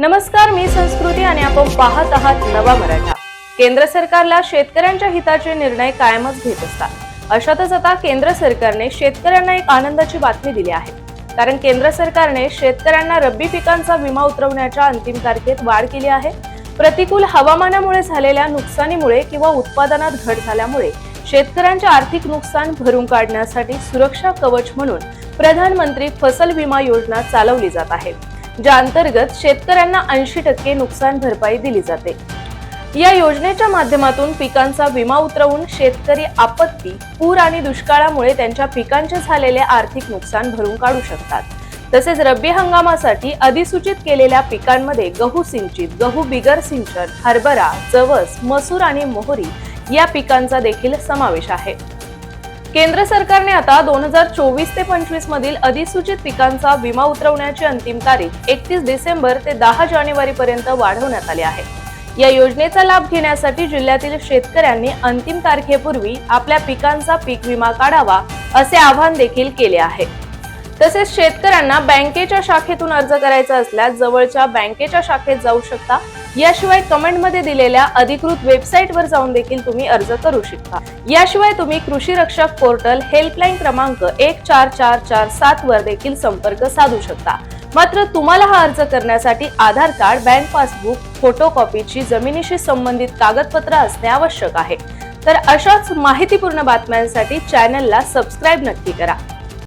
नमस्कार मी संस्कृती आणि आपण पाहत आहात नवा मराठा. केंद्र सरकारला शेतकऱ्यांच्या हिताचे निर्णय कायमच घेत असतात. अशातच आता केंद्र सरकारने शेतकऱ्यांना एक आनंदाची बातमी दिली आहे. कारण केंद्र सरकारने शेतकऱ्यांना रब्बी पिकांचा विमा उतरवण्याच्या अंतिम तारखेत वाढ केली आहे. प्रतिकूल हवामानामुळे झालेल्या नुकसानीमुळे किंवा उत्पादनात घट झाल्यामुळे शेतकऱ्यांचे आर्थिक नुकसान भरून काढण्यासाठी सुरक्षा कवच म्हणून प्रधानमंत्री फसल विमा योजना चालवली जात आहे. ज्या अंतर्गत शेतकऱ्यांना ऐंशी टक्के नुकसान भरपाई दिली जाते. या योजनेच्या माध्यमातून पिकांचा विमा उतरवून शेतकरी आपत्ती पूर आणि दुष्काळामुळे त्यांच्या पिकांचे झालेले आर्थिक नुकसान भरून काढू शकतात. तसेच रब्बी हंगामासाठी अधिसूचित केलेल्या पिकांमध्ये गहू सिंचित गहू बिगर सिंचन हरभरा जवस मसूर आणि मोहरी या पिकांचा देखील समावेश आहे. केंद्र सरकारने आता दोन हजार चोवीस ते पंचवीस मधील अधिसूचित पिकांचा विमा उतरवण्याची अंतिम तारीख एकतीस डिसेंबर ते दहा जानेवारी पर्यंत वाढवण्यात आली आहे. या योजनेचा लाभ घेण्यासाठी जिल्ह्यातील शेतकऱ्यांनी अंतिम तारखेपूर्वी आपल्या पिकांचा पीक विमा काढावा असे आवाहन देखील केले आहे. तसेच शेतकऱ्यांना बँकेच्या शाखेतून अर्ज करायचा असल्यास जवळच्या बँकेच्या शाखेत जाऊ शकता. याशिवाय कमेंटमध्ये दिलेल्या अधिकृत वेबसाईटवर जाऊन देखील तुम्ही अर्ज करू शकता. याशिवाय तुम्ही कृषी रक्षक पोर्टल हेल्पलाईन क्रमांक एक चार चार चार सात वर देखील संपर्क साधू शकता. मात्र तुम्हाला हा अर्ज करण्यासाठी आधार कार्ड बँक पासबुक फोटोकॉपीची जमिनीशी संबंधित कागदपत्र असणे आवश्यक आहे. तर अशाच माहितीपूर्ण बातम्यांसाठी चॅनलला सबस्क्राईब नक्की करा.